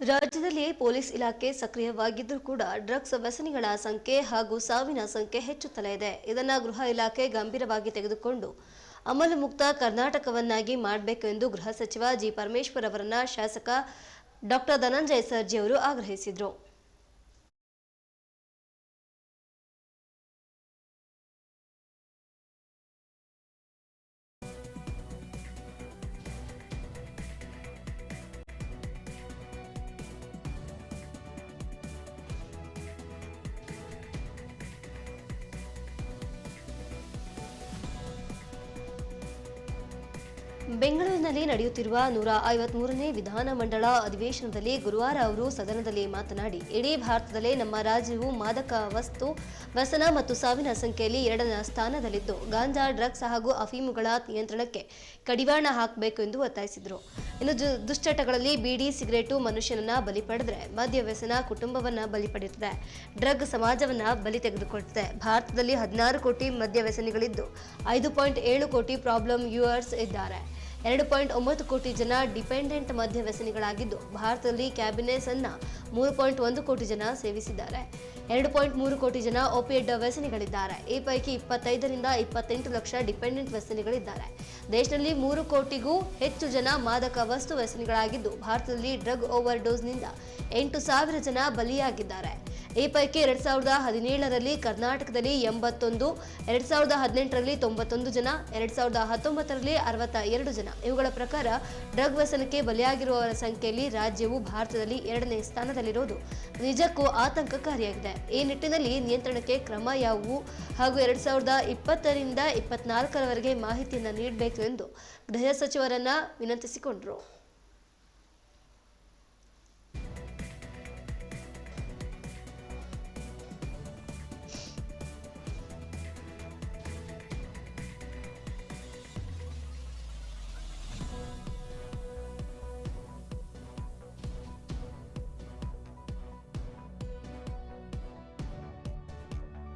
ರಾಜ್ಯದಲ್ಲಿ ಪೊಲೀಸ್ ಇಲಾಖೆ ಸಕ್ರಿಯವಾಗಿದ್ದರೂ ಕೂಡ ಡ್ರಗ್ಸ್ ವ್ಯಸನಿಗಳ ಸಂಖ್ಯೆ ಹಾಗೂ ಸಾವಿನ ಸಂಖ್ಯೆ ಹೆಚ್ಚುತ್ತಲೇ ಇದೆ. ಇದನ್ನು ಗೃಹ ಇಲಾಖೆ ಗಂಭೀರವಾಗಿ ತೆಗೆದುಕೊಂಡು ಅಮಲು ಮುಕ್ತ ಕರ್ನಾಟಕವನ್ನಾಗಿ ಮಾಡಬೇಕು ಎಂದು ಗೃಹ ಸಚಿವ ಜಿ ಪರಮೇಶ್ವರ್ ಅವರನ್ನ ಶಾಸಕ ಡಾಕ್ಟರ್ ಧನಂಜಯ ಸರ್ಜಿ ಅವರು ಆಗ್ರಹಿಸಿದರು. ಬೆಂಗಳೂರಿನಲ್ಲಿ ನಡೆಯುತ್ತಿರುವ ನೂರ ಐವತ್ಮೂರನೇ ವಿಧಾನಮಂಡಲ ಅಧಿವೇಶನದಲ್ಲಿ ಗುರುವಾರ ಅವರು ಸದನದಲ್ಲಿ ಮಾತನಾಡಿ, ಇಡೀ ಭಾರತದಲ್ಲೇ ನಮ್ಮ ರಾಜ್ಯವು ಮಾದಕ ವಸ್ತು, ವ್ಯಸನ ಮತ್ತು ಸಾವಿನ ಸಂಖ್ಯೆಯಲ್ಲಿ ಎರಡನೇ ಸ್ಥಾನದಲ್ಲಿದ್ದು ಗಾಂಜಾ, ಡ್ರಗ್ಸ್ ಹಾಗೂ ಅಫೀಮುಗಳ ನಿಯಂತ್ರಣಕ್ಕೆ ಕಡಿವಾಣ ಹಾಕಬೇಕು ಎಂದು ಒತ್ತಾಯಿಸಿದರು. ಇನ್ನು ದುಶ್ಚಟಗಳಲ್ಲಿ ಬೀಡಿ, ಸಿಗರೇಟು ಮನುಷ್ಯನನ್ನ ಬಲಿ ಪಡೆದ್ರೆ, ಮದ್ಯ ವ್ಯಸನ ಕುಟುಂಬವನ್ನ ಬಲಿ ಪಡೆಯುತ್ತದೆ ಡ್ರಗ್ ಸಮಾಜವನ್ನ ಬಲಿ ತೆಗೆದುಕೊಳ್ಳುತ್ತದೆ ಭಾರತದಲ್ಲಿ ಹದಿನಾರು ಕೋಟಿ ಮದ್ಯ ವ್ಯಸನಿಗಳಿದ್ದು, ಐದು ಪಾಯಿಂಟ್ ಏಳು ಕೋಟಿ ಪ್ರಾಬ್ಲಮ್ ಯೂಯರ್ಸ್ ಇದ್ದಾರೆ. ಎರಡು ಪಾಯಿಂಟ್ ಒಂಬತ್ತು ಕೋಟಿ ಜನ ಡಿಪೆಂಡೆಂಟ್ ಮದ್ಯ ವ್ಯಸನಿಗಳಾಗಿದ್ದು ಭಾರತದಲ್ಲಿ ಕ್ಯಾಬಿನೆಸ್ ಅನ್ನ ಮೂರು ಪಾಯಿಂಟ್ ಒಂದು ಕೋಟಿ ಜನ ಸೇವಿಸಿದ್ದಾರೆ. ಎರಡು ಪಾಯಿಂಟ್ ಮೂರು ಕೋಟಿ ಜನ ಓಪಿಯಡ್ ವ್ಯಸನಿಗಳಿದ್ದಾರೆ. ಈ ಪೈಕಿ ಇಪ್ಪತ್ತೈದರಿಂದ ಇಪ್ಪತ್ತೆಂಟು ಲಕ್ಷ ಡಿಪೆಂಡೆಂಟ್ ವ್ಯಸನಿಗಳಿದ್ದಾರೆ. ದೇಶದಲ್ಲಿ ಮೂರು ಕೋಟಿಗೂ ಹೆಚ್ಚು ಜನ ಮಾದಕ ವಸ್ತು ವ್ಯಸನಿಗಳಾಗಿದ್ದು ಭಾರತದಲ್ಲಿ ಡ್ರಗ್ ಓವರ್ ಡೋಸ್ನಿಂದ ಎಂಟು ಸಾವಿರ ಜನ ಬಲಿಯಾಗಿದ್ದಾರೆ. ಈ ಪೈಕಿ ಎರಡ್ ಸಾವಿರದ ಹದಿನೇಳರಲ್ಲಿ ಕರ್ನಾಟಕದಲ್ಲಿ ಎಂಬತ್ತೊಂದು, ಎರಡ್ ಸಾವಿರದ ಹದಿನೆಂಟರಲ್ಲಿ ತೊಂಬತ್ತೊಂದು ಜನ, ಎರಡ್ ಸಾವಿರದ ಹತ್ತೊಂಬತ್ತರಲ್ಲಿ ಅರವತ್ತ ಎರಡು ಜನ. ಇವುಗಳ ಪ್ರಕಾರ ಡ್ರಗ್ ವ್ಯಸನಕ್ಕೆ ಬಲಿಯಾಗಿರುವವರ ಸಂಖ್ಯೆಯಲ್ಲಿ ರಾಜ್ಯವು ಭಾರತದಲ್ಲಿ ಎರಡನೇ ಸ್ಥಾನದಲ್ಲಿರುವುದು ನಿಜಕ್ಕೂ ಆತಂಕಕಾರಿಯಾಗಿದೆ. ಈ ನಿಟ್ಟಿನಲ್ಲಿ ನಿಯಂತ್ರಣಕ್ಕೆ ಕ್ರಮ ಯಾವುವು ಹಾಗೂ ಎರಡ್ ಸಾವಿರದ ಇಪ್ಪತ್ತರಿಂದ ಇಪ್ಪತ್ನಾಲ್ಕರವರೆಗೆ ಮಾಹಿತಿಯನ್ನು ನೀಡಬೇಕು ಎಂದು ಗೃಹ ಸಚಿವರನ್ನ ವಿನಂತಿಸಿಕೊಂಡರು.